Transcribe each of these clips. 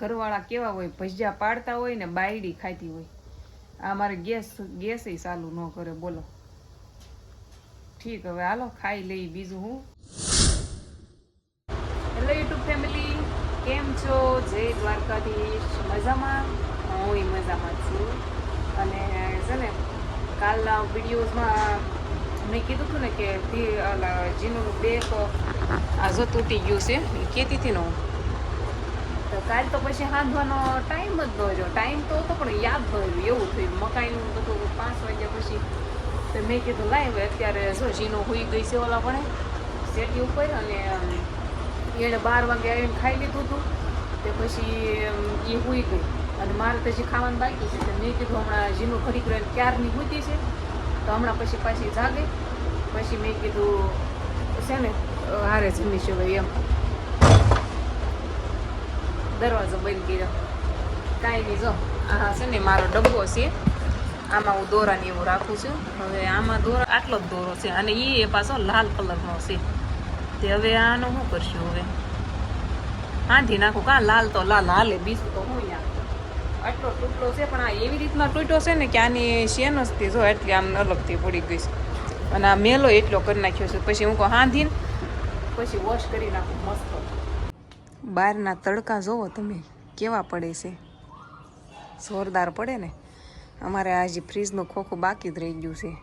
ઘરવાળા કેવા હોય, ભજીયા પાડતા હોય ને બાયડી ખાતી હોય. આ મારે ગેસ ગેસ ચાલુ ન કરે, બોલો. ઠીક, હવે હાલો, ખાઈ લઈ બીજું હું. હેલો યુટ્યુબ ફેમિલી કેમ છો? જય દ્વારકાધીશ. મજામાં? હું મજામાં છું. અને છે ને, કાલના વિડીયોઝમાં મેં કીધું હતું ને કે જીનું બેક આ જો તૂટી ગયું છે, એ હતી ને હું? તો કાલ તો પછી હાંધવાનો ટાઈમ જ ન રહ્યો. ટાઈમ તો હતો પણ યાદ ન એવું થયું. મકાઈનું બધું પાંચ વાગ્યા પછી તો મેં કીધું લાવ અત્યારે જો જીનો હોઈ ગઈ છે ઓલા પણ સેટી ઉપર અને એણે બાર વાગે આવીને ખાઈ લીધું હતું તે પછી એ હોઈ ગઈ. અને મારે તો હજી ખાવાનું બાકી છે. તો મેં કીધું, હમણાં જીનું ખરી રહીને ક્યારની હોતી છે? તો હમણાં પછી પાછી જાગે. પછી મેં કીધું, છે ને હારે જમીશું હવે એમ. દરવાજો બંધ કર્યો. કાંઈ નહીં, જો, આ છે ને મારો ડબ્બો છે. આમાં હું દોરાને એવું રાખું છું. હવે આમાં દોરા આટલો જ દોરો છે અને એ પાછો લાલ કલરનો છે. તે હવે આનું શું કરશું હવે? હાંધી નાખું, કાં લાલ તો લાલ, હાલે બીજું તો હું આટલો તૂટલો છે, પણ આ એવી રીતના તૂટ્યો છે ને કે આની શેન જ તે જો એટલી આમ અલગથી પડી ગઈ છે. અને આ મેલો એટલો કરી નાખ્યો છે. પછી હું કહું હાંધીને પછી વોશ કરી નાખું મસ્ત. બહારના તડકા જોવો તમે, કેવા પડે છે? જોરદાર પડે ને? અમારે આજે ફ્રીજનું ખોખું બાકી જ રહી ગયું છે.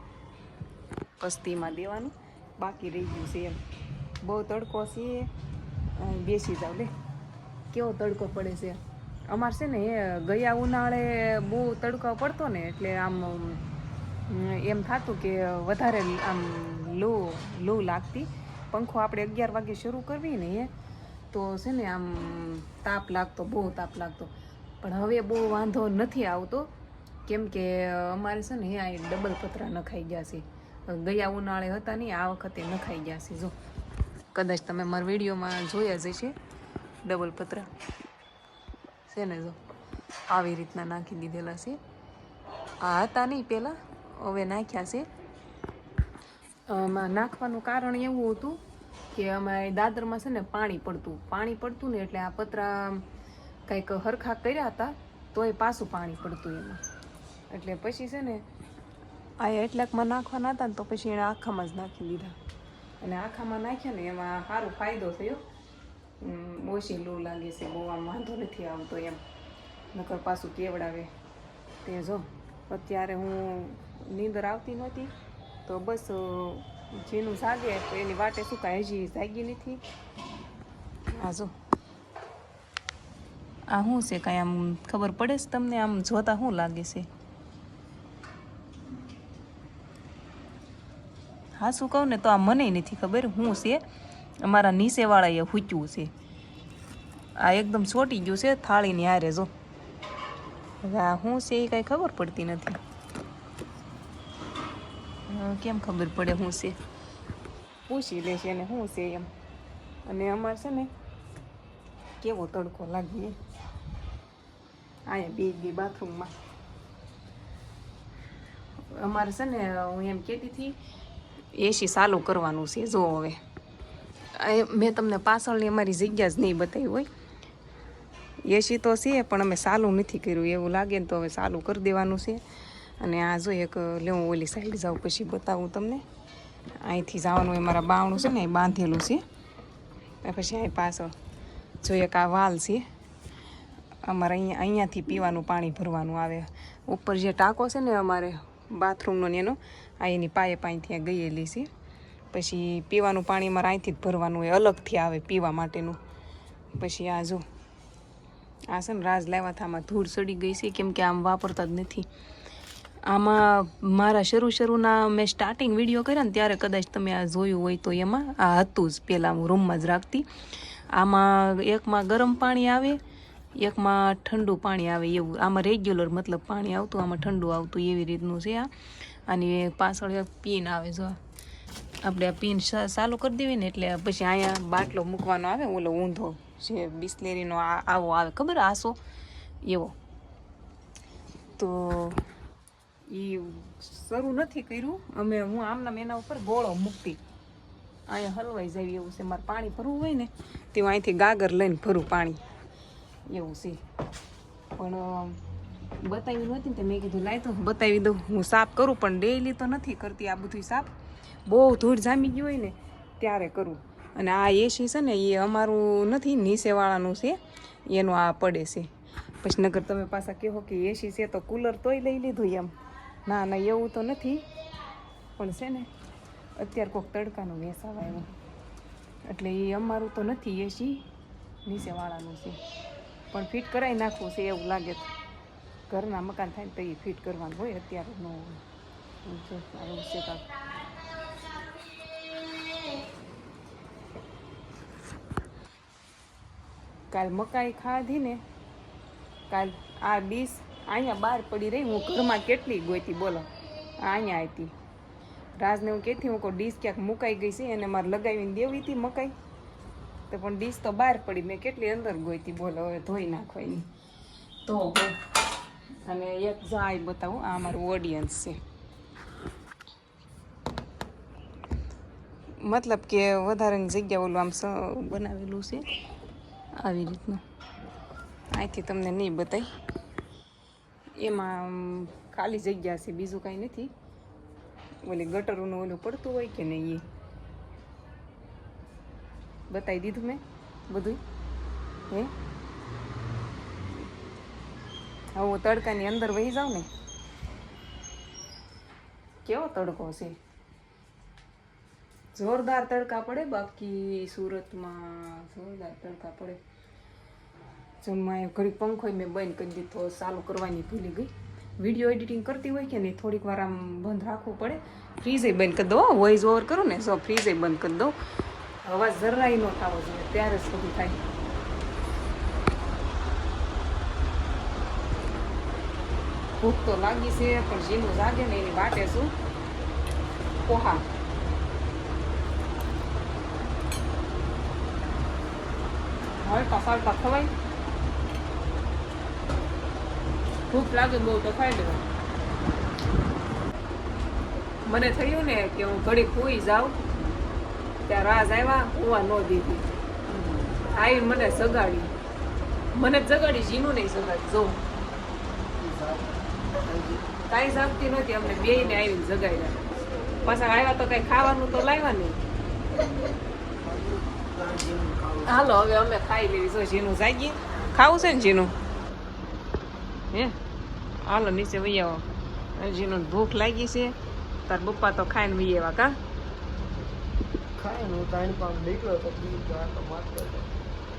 કસ્તીમાં દેવાનું બાકી રહી ગયું છે એમ. બહુ તડકો છે. બેસી જાવ લે. કેવો તડકો પડે છે? અમારે છે ને એ ગયા ઉનાળે બહુ તડકો પડતો ને એટલે આમ એમ થતું કે વધારે આમ લૂ લૂ લાગતી. પંખો આપણે અગિયાર વાગે શરૂ કરવી ને એ તો છે ને આમ તાપ લાગતો, બહુ તાપ લાગતો. પણ હવે બહુ વાંધો નથી આવતો. કેમ કે અમારે છે ને આ ડબલ પતરા નખાઈ ગયા છે. ગયા ઉનાળે હતા નહીં આ વખતે નખાઈ ગયા છે. જો, કદાચ તમે મારા વિડીયોમાં જોયા જ હશે. ડબલ પતરા. છે ને જો, આવી રીતના નાખી દીધેલા છે. આ હતા નહીં પહેલાં, હવે નાખ્યા છે. નાખવાનું કારણ એવું હતું કે અમારે દાદરમાં છે ને પાણી પડતું. પાણી પડતું ને એટલે આ પતરા કંઈક હરખા કર્યા હતા, તોય પાછું પાણી પડતું એમાં. એટલે પછી છે ને આ એટલાકમાં નાખવાના હતા ને તો પછી એણે આખામાં જ નાખી દીધા. અને આખામાં નાખ્યા ને એમાં સારો ફાયદો થયો. ઓછી લૂ લાગે છે, બહુ આમ વાંધો નથી આવતો એમ. નકર પાછું કેવડાવે. તે જો, અત્યારે હું નીંદર આવતી નહોતી, તો બસ જેનું જાગે તો એની વાટે શું કાંઈ હજી જાગી નથી. આ જો. આ શું છે કાંઈ આમ ખબર પડે છે તમને? આમ જોતા શું લાગે છે? હા, શું કહું ને તો આ મને નથી ખબર શું છે. અમારા નીચેવાળાએ હૂચ્યું છે. આ એકદમ ચોટી ગયું છે, થાળીની હારે જો. હવે આ શું છે એ કાંઈ ખબર પડતી નથી. કેમ ખબર પડે શું છે? પૂછી લેશે એને શું છે એમ. અને અમારે છે ને કેવો તડકો લાગીએ અહીંયા બે બે બાથરૂમમાં. અમારે છે ને, હું એમ કહેતી હતી એસી ચાલુ કરવાનું છે જો હવે. મેં તમને પાછળની અમારી જગ્યા જ નહીં બતાવી હોય. એસી તો છે, પણ અમે ચાલુ નથી કર્યું. એવું લાગે ને તો હવે ચાલુ કરી દેવાનું છે. અને આ જો એક લેવું ઓલી સાઈડ જાઉં પછી બતાવું તમને. અહીંથી જવાનું એ મારા બાવણું છે ને, એ બાંધેલું છે. પછી અહીં પાછળ જો એક આ વાલ છે, અમારે અહીંયા, અહીંયાથી પીવાનું પાણી ભરવાનું આવે. ઉપર જે ટાંકો છે ને અમારે બાથરૂમનો ને એનો, આ એની પાયે પાણી ત્યાં ગયેલી છે. પછી પીવાનું પાણી અમારે અહીંથી જ ભરવાનું હોય અલગથી આવે પીવા માટેનું. પછી આ જો, આ છે ને રાજ હતા આમાં ધૂળ સડી ગઈ છે, કેમ કે આમ વાપરતા જ નથી. આમાં મારા શરૂ શરૂના મેં સ્ટાર્ટિંગ વીડિયો કર્યા ને ત્યારે કદાચ તમે આ જોયું હોય તો એમાં. આ હતું જ પહેલાં હું રૂમમાં જ રાખતી. આમાં એકમાં ગરમ પાણી આવે, એકમાં ઠંડુ પાણી આવે એવું. આમાં રેગ્યુલર મતલબ પાણી આવતું, આમાં ઠંડુ આવતું એવી રીતનું છે આ. અને પાછળ પીન આવે જો. આપણે આ પીન ચાલુ કરી દેવી ને એટલે પછી અહીંયા બાટલો મૂકવાનો આવે, ઓલો ઊંધો જે બિસ્લેરીનો આવો આવે. ખબર આસો એવો. તો એ શરૂ નથી કર્યું. અમે હું આમના એના ઉપર ગોળો મૂકતી. અહીંયા હલવાઈ જાય એવું છે. મારે પાણી ભરવું હોય ને તે હું અહીંથી ગાગર લઈને ભરું પાણી. એવું છે. પણ બતાવ્યું બતાવી નહોતી ને તો મેં કીધું, લાય તો બતાવી દઉં. હું સાફ કરું, પણ ડેઈલી તો નથી કરતી આ બધું સાફ. બહુ ધૂળ જામી ગયું હોય ને, ત્યારે કરું. અને આ એસી છે ને એ અમારું નથી, નીચેવાળાનું છે. એનું આ પડે છે. પછી નગર તમે પાછા કહો કે એસી છે તો કુલર તોય લઈ લીધું એમ. ના ના, એવું તો નથી. પણ છે ને, અત્યારે કોઈક તડકાનું વેસાવ આવ્યો એટલે એ અમારું તો નથી એસી નીચેવાળાનું છે. પણ ફિટ કરાવી નાખવું છે, એવું લાગે તો. ઘરના મકાન થાય ને તો એ ફિટ કરવાનું હોય, અત્યારે ન એવું આવું છે કાંઈક કાલ મકાઈ ખાધી ને, કાલ આ ડીશ અહીંયા બહાર પડી રહી, હું ઘરમાં કેટલી ગોતી બોલો. અહીંયા આવી રાજને હું કહેતી, હું કોઈ ડીશ ક્યાંક મુકાઈ ગઈ છે, એને મારે લગાવીને દેવી હતી મકાઈ. તો પણ ડીશ તો બહાર પડી, મેં કેટલી અંદર ગોતી બોલો, હવે ધોઈ નાખવાની તો અને એક જાય બતાવું, આ અમારું ઓડિયન્સ છે. મતલબ કે વધારાની જગ્યા ઓલું આમ બનાવેલું છે. આવી રીતનું. અહીંથી તમને નહીં બતાય. એમાં ખાલી જગ્યા છે, બીજું કાંઈ નથી. ઓલે ગટરોનું ઓલું પડતું હોય કે નહીં એ? બતાવી દીધું મેં બધું હે? હવે હું તડકાની અંદર વહી જાઉં ને? કેવો તડકો છે? જોરદાર તડકા પડે બાકી સુરતમાં. જોરદાર તડકા પડે. જમવા ઘડી પંખો મેં બંધ કરી દીધો ચાલુ કરવાની ભૂલી ગઈ. વીડિયો એડિટિંગ કરતી હોય કે નહીં, થોડીક વાર આમ બંધ રાખવું પડે. ફ્રીઝે બંધ કરી દો વોઇસ ઓવર કરું ને સો ફ્રીઝે બંધ કરી દો અવાજ જરાય ન થવો જોઈએ, ત્યારે જ બધું થાય. ભૂખ તો લાગી છે, પણ જીનું જાગે ને એની વાટે શું? પોહા. હલકા ફાલકા ખવાય. ભૂખ લાગે બહુ તો ખાઈ લેવાય મને થયું ને કે હું ઘડી ખોઈ જાઉં ત્યાં રાજ આવ્યા હોવા ન દીધી. આવીને મને સગાડી મને જ જગાડી, જીનું નહીં સગાડી જોઉં કાંઈ જાગતી નથી, અમને બેયને આવીને જગાડ્યા. પાછા આવ્યા તો કઈ ખાવાનું તો લાવ્યા નહીં. હાલો, હવે અમે ખાઈ લેવી. જો, જીનું જાગી. ખાવું છે ને જીનું? હે? હાલો નીચે વહી આવો. હવે ભૂખ લાગી છે. તાર પપ્પા તો ખાઈને વહી આવ્યા કા?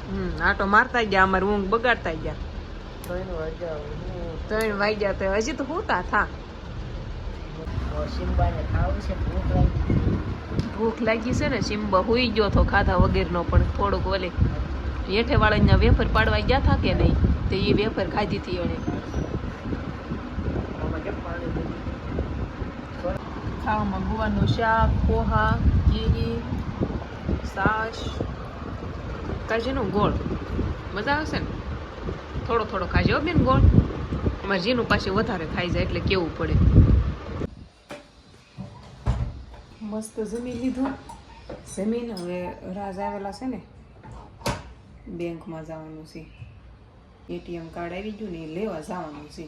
હમ આટો મારતા ગયા અમારે ઊંઘ બગાડતા ગયા. ત્રણ વાગ્યા તો હજી તો હોતા થા. સિમ્બાને ભૂખ લાગી ભૂખ લાગી છે ને સિમ્બા હુઈ ગયો તો ખાધા વગેરેનો પણ થોડુંક ઓલે હેઠે વાળાના વેફર પાડવા ગયા થા કે નહીં? તો એ વેફર ખાધી હતી એણે. ખાવામાં ગુવાનું શાક, પોહા કેરી સાસ. કાજીનો ગોળ. મજા આવશે ને? થોડો થોડો ખાજો બેન ગોળ. અમારે જીનું પાછું વધારે ખાઈ જાય એટલે કેવું પડે. મસ્ત જમી લીધું. જમીન હવે રાજ આવેલા છે ને. બેંકમાં જવાનું છે. એટીએમ કાર્ડ આવી ગયું ને એ લેવા જવાનું છે.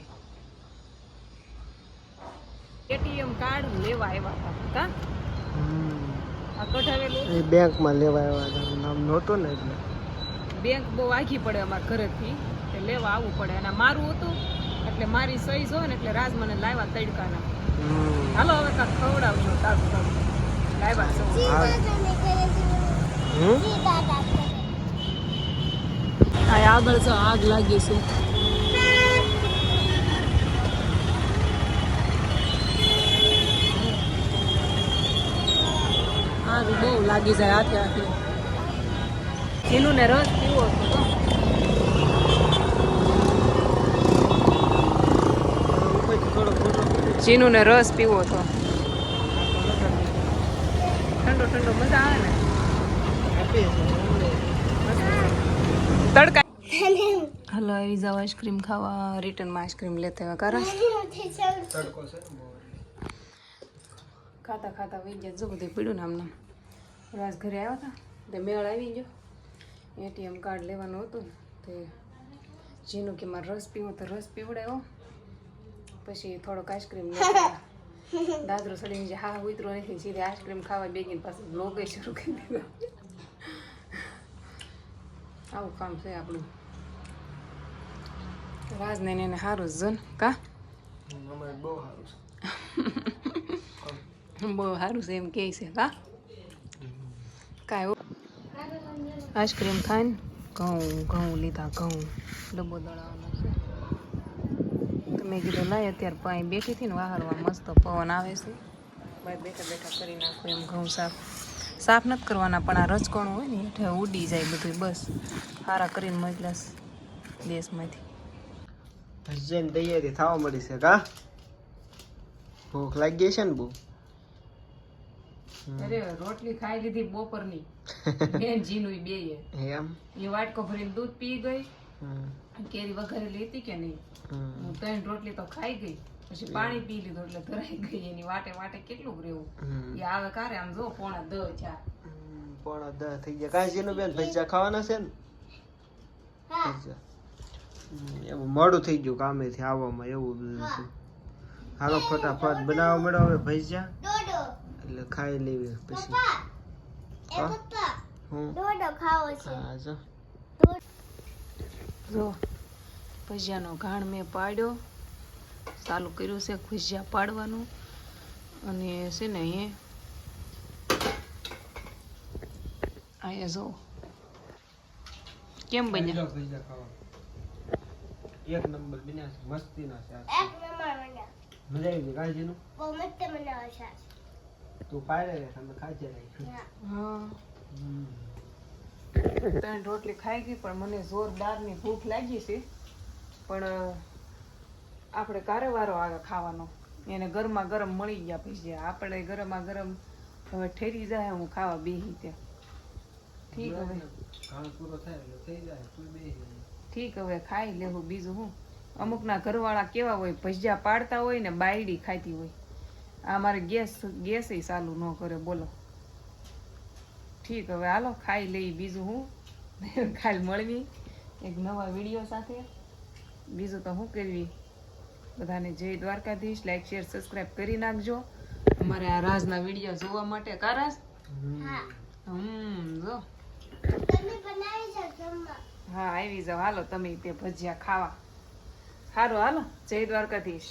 એટીએમ કાર્ડ લેવા આવ્યા હતા. આ કઢાવેલું? એ બેંકમાં લેવા આવ્યા હતા. નામ નહોતું ને એટલે. બેંક બહુ આઘી પડે અમારા ઘરેથી. એટલે લેવા આવવું પડે. અને મારું હતું એટલે મારી સહી હોય ને એટલે રાજ મને લાવ્યા તડકાના. હાલો હવે કાંક ખવડાવજો. તારું તારું લાવ્યા હમ? આગળ તો આગ લાગી છે આગ બહુ લાગી જાય હાથે હાથે. એનું ને રસ પીવો જીનું ને રસ પીવો હતો. ઠંડો ઠંડો મજા આવે ને. તડકા હલો, આવી જાઓ આઈસ્ક્રીમ ખાવા. રિટર્નમાં આઈસ્ક્રીમ લેતા ને બહુ ખાતા ખાતા વહી ગયા. જો બધું પીડ્યું ને આમને. રાજ ઘરે આવ્યા હતા. તે મેળ આવી ગયો. એટીએમ કાર્ડ લેવાનું હતું. તે જેનું કે મારે રસ પીવો તો રસ પીવડાવ્યો પછી થોડોક આઈસ્ક્રીમ દાદરો સડીને જે હા ઉતરો નથી, સીધે આઈસ્ક્રીમ ખાવા બેગીને પાછું બ્લોગ શરૂ કરી દીધો. આવું કામ છે આપણું. રાજને ને એને સારું જ જન કા? બહુ સારું છે. બહુ સારું છે એમ કહે છે કા? કાંઈ આઈસ્ક્રીમ ખાઈને ઘઉં ઘઉં લીધા ઘઉં ડબ્બો દળાવવાનો છે. તો મેં કીધું લાય અત્યારે પાણી બેઠી હતી ને વાહરવા મસ્ત પવન આવે છે. બહાર બેઠા બેઠા કરી નાખું એમ ઘઉં સાફ. સાફ નથી કરવાના પણ આ રચકણું હોય ને એટલે ઉડી જાય બધું બસ. સારા કરીને મોકલાસ દેશમાંથી. ભજન તૈયારી થવા મળી છે કા? ભૂખ લાગી ગઈ છે ને બહુ? અરે રોટલી ખાઈ લીધી બપોરની. બેન જીનું બે એમ? એ વાટકો ભરીને દૂધ પી ગઈ. કેરી વઘારેલી હતી કે નહીં. હું ત્રણ રોટલી તો ખાઈ ગઈ. પછી પાણી પી લીધું એટલે ધરાઈ ગઈ એની વાટે વાટે કેટલું રહેવું હમ. એ આવે કારે આમ જો પોણા દ ચાર. પોણા દ થઈ ગયા. કાંઈ જેનું બેન ભજીયા ખાવાના છે ને? એવું મોડું થઈ ગયું કામેથી આવવામાં એવું બધું હતું. હાલો ફટાફટ બનાવવા મળો હવે ભજીયા. એટલે ખાઈ લેવી પછી. હા જો. જો ભજીયાનો ઘાણ મેં પાડ્યો. ચાલુ કર્યું છે ખુશિયા પાડવાનું. અને છે ને એ અહીંયા જો. કેમ બન્યા? એક નંબર બન્યા છે મસ્તીના છે આ. મજા આવી ગઈ કાળજીનું તું પાડે રે તમે ખાજે રહી હા. ત્રણ રોટલી ખાઈ ગઈ પણ મને જોરદારની ભૂખ લાગી છે. પણ આપણે કારેવારો આવે ખાવાનો. એને ગરમા ગરમ મળી ગયા પછી આપણે ગરમા ગરમ હવે ઠેરી જાય હું ખાવા બેહી ત્યાં. ઠીક હવે. ઠીક હવે ખાઈ લેવું બીજું હું. અમુકના ઘરવાળા કેવા હોય ભજીયા પાડતા હોય ને બાયડી ખાતી હોય. આ મારે ગેસ ગેસ ચાલુ ન કરે બોલો. ઠીક હવે હાલો ખાઈ લઈ બીજું હું. કાલ મળવી. એક નવા વીડિયો સાથે. બીજું તો હું કરવી? બધાને જય દ્વારકાધીશ. લાઈક શેર સબસ્ક્રાઇબ કરી નાખજો. અમારે આ રાજના વીડિયો જોવા માટે કારાસ? હમ. જો. હા આવી જાઓ. હાલો તમે તે ભજીયા ખાવા. સારું હાલો. જય દ્વારકાધીશ.